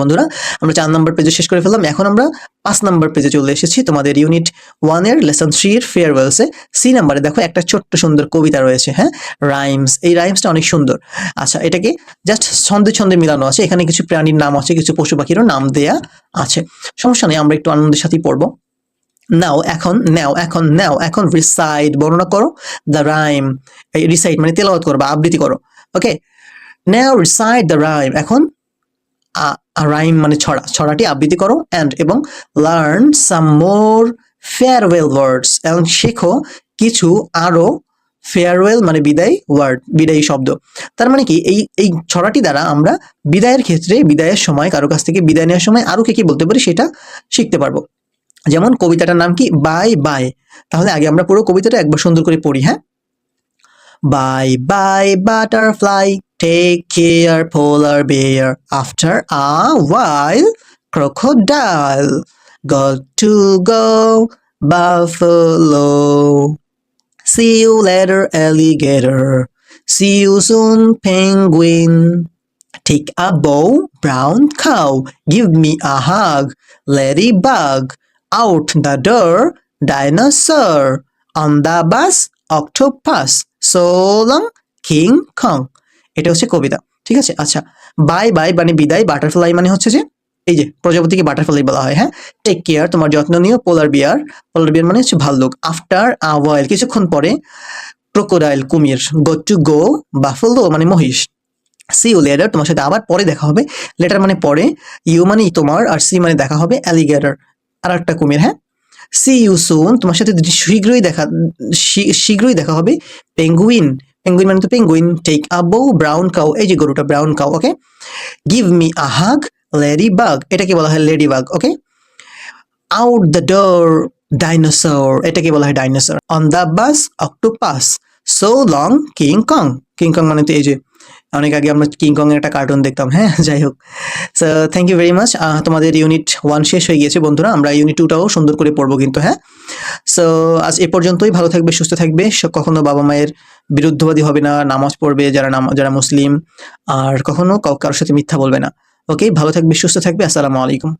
বন্ধুরা, আমরা চার নম্বর পেজে শেষ করে ফেললাম। এখন আমরা পাঁচ নম্বর পেজে চলে এসেছি তোমাদের ইউনিট ওয়ানের লেসন থ্রি এর ফেয়ারওয়েলসে সি নাম্বারে দেখো, একটা ছোট্ট সুন্দর কবিতা রয়েছে হ্যাঁ? রাইমস এই রাইমসটা অনেক সুন্দর। আচ্ছা এটাকে জাস্ট ছন্দে ছন্দে মিলানো আছে। এখানে কিছু প্রাণীর নাম আছে, কিছু পশু পাখিরও নাম দেয়া আছে। সমস্যা নেই, আমরা একটু আনন্দের সাথেই পড়ব। নাও এখন নাও এখন নাও এখন রিসাইড বর্ণনা করো। দ্য রাইম রিসাইড মানে তেলাওয়াত করো বা আবৃত্তি করো। Okay now recite the rhyme এখন রাইম মানে ছড়া, ছড়াটি আবৃত্তি করো অ্যান্ড এবং learn some more farewell words এবং শেখো কিছু আরও ফেয়ারওয়েল মানে বিদায় ওয়ার্ড বিদায়ী শব্দ। তার মানে কি? এই এই ছড়াটি দ্বারা আমরা বিদায়ের ক্ষেত্রে, বিদায়ের সময়, কারও কাছ থেকে বিদায় নেওয়ার সময় আরও কি কি বলতে পারি সেটা শিখতে পারব। যেমন কবিতাটার নাম কি? বাই বাই তাহলে আগে আমরা পুরো কবিতাটা একবার সুন্দর করে পড়ি হ্যাঁ? Bye bye butterfly Take care, polar bear. After a while, crocodile got to go buffalo. See you later, alligator. See you soon, penguin. Take a bow, brown cow. Give me a hug, ladybug. Out the door, dinosaur. On the bus, octopus. So long, King Kong. এটা হচ্ছে কবিতা, ঠিক আছে? আচ্ছা bye bye মানে বিদায় butterfly মানে হচ্ছে যে, এই যে, প্রজাপতিকে বাটারফ্লাই বলা হয় হ্যাঁ? টেক কেয়ার তোমার যত্ন নিও পোলার বিয়ার পোলার বিয়ার মানে হচ্ছে ভাল্লুক। আফটার আ ওয়াইল কিছুক্ষণ পরে ক্রোকোডাইল কুমির গো টু গো বাফলো মানে মহিষ। সি ইউ লেটার তোমার সাথে আবার পরে দেখা হবে। লেটার মানে পরে ইউ মানে তোমার, আর সি মানে দেখা হবে অ্যালিগেটর আর একটা কুমির হ্যাঁ? সি ইউ সুন তোমার সাথে শীঘ্রই দেখা শীঘ্রই দেখা হবে পেঙ্গুইন পেঙ্গুইন মানে তো পেঙ্গুইন টেক আ বউ ব্রাউন কাউ এই যে গরুটা brown cow okay give me a hug lady bug এটাকে বলা হয় lady bug okay out the door dinosaur এটাকে বলা হয় dinosaur on the bus octopus so long King Kong King Kong মানে তো এই যে অনেক আগে আমরা কিং কং এর একটা কার্টুন দেখতাম হ্যাঁ যাই হোক। So thank you very much তোমাদের ইউনিট ওয়ান শেষ হয়ে গিয়েছে বন্ধুরা, আমরা ইউনিট টুটাও সুন্দর করে পড়ব কিন্তু হ্যাঁ। সো আজ এ পর্যন্তই, ভালো থাকবে, সুস্থ থাকবে কখনো বাবা মায়ের বিরুদ্ধবাদী হবে না, নামাজ পড়বে, যারা নাম, যারা মুসলিম, আর কখনো কারোর সাথে মিথ্যা বলবে না। ওকে ভালো থাকবে, সুস্থ থাকবে, আসসালামু আলাইকুম।